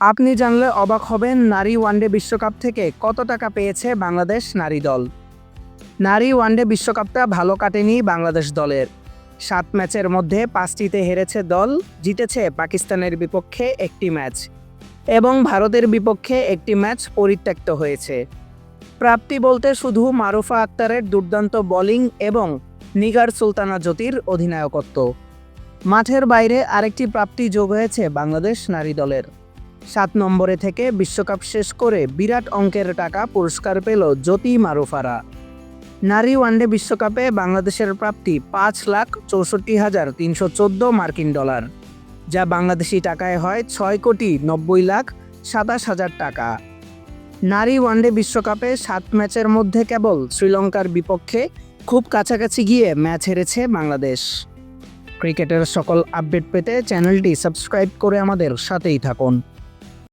আপনি জানলে অবাক হবেন, নারী ওয়ানডে বিশ্বকাপ থেকে কত টাকা পেয়েছে বাংলাদেশ নারী দল। নারী ওয়ানডে বিশ্বকাপটা ভালো কাটেনি বাংলাদেশ দলের। সাত ম্যাচের মধ্যে পাঁচটিতে হেরেছে দল, জিতেছে পাকিস্তানের বিপক্ষে একটি ম্যাচ। এবং ভারতের বিপক্ষে একটি ম্যাচ পরিত্যক্ত হয়েছে। প্রাপ্তি বলতে শুধু মারুফা আক্তারের দুর্দান্ত বোলিং এবং নিগার সুলতানা জ্যোতির অধিনায়কত্ব। মাঠের বাইরে আরেকটি প্রাপ্তি যোগ হয়েছে বাংলাদেশ নারী দলের। সাত নম্বরে থেকে বিশ্বকাপ শেষ করে বিরাট অঙ্কের টাকা পুরস্কার পেল জ্যোতি মারুফারা। নারী ওয়ানডে বিশ্বকাপে বাংলাদেশের প্রাপ্তি পাঁচ লাখ চৌষট্টি হাজার তিনশো চোদ্দ মার্কিন ডলার, যা বাংলাদেশি টাকায় হয় ছয় কোটি নব্বই লাখ সাতাশ হাজার টাকা। নারী ওয়ানডে বিশ্বকাপে সাত ম্যাচের মধ্যে কেবল শ্রীলঙ্কার বিপক্ষে খুব কাছাকাছি গিয়ে ম্যাচ হেরেছে বাংলাদেশ। ক্রিকেটের সকল আপডেট পেতে চ্যানেলটি সাবস্ক্রাইব করে আমাদের সাথেই থাকুন।